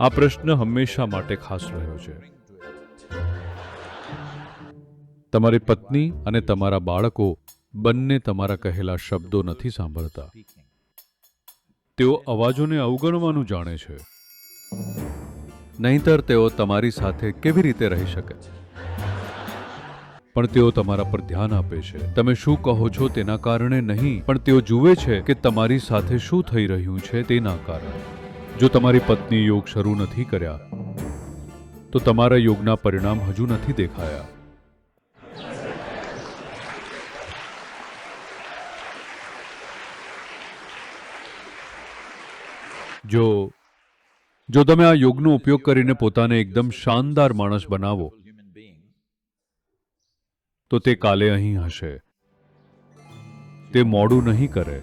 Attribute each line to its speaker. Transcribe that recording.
Speaker 1: આ પ્રશ્ન હંમેશા માટે ખાસ રહ્યો છે. તમારી પત્ની અને તમારા બાળકો બંને તમારા કહેલા શબ્દો નથી સાંભળતા. તેઓ અવાજોને અવગણવાનું જાણે છે. નહીંતર તેઓ તમારી સાથે કેવી રીતે રહી શકે? પણ તેઓ તમારા પર ધ્યાન આપે છે. તમે શું કહો છો તેના કારણે નહીં, પણ તેઓ જુએ છે કે તમારી સાથે શું થઈ રહ્યું છે તેના કારણે. જો તમારી પત્ની યોગ શરૂ નથી કર્યા, તો તમારા યોગના પરિણામ હજુ નથી દેખાયા. જો જો તમે આ યોગનો ઉપયોગ કરીને પોતાને એકદમ શાનદાર માણસ બનાવો, તો તે કાલે અહીં હશે. તે મોડું નહીં કરે.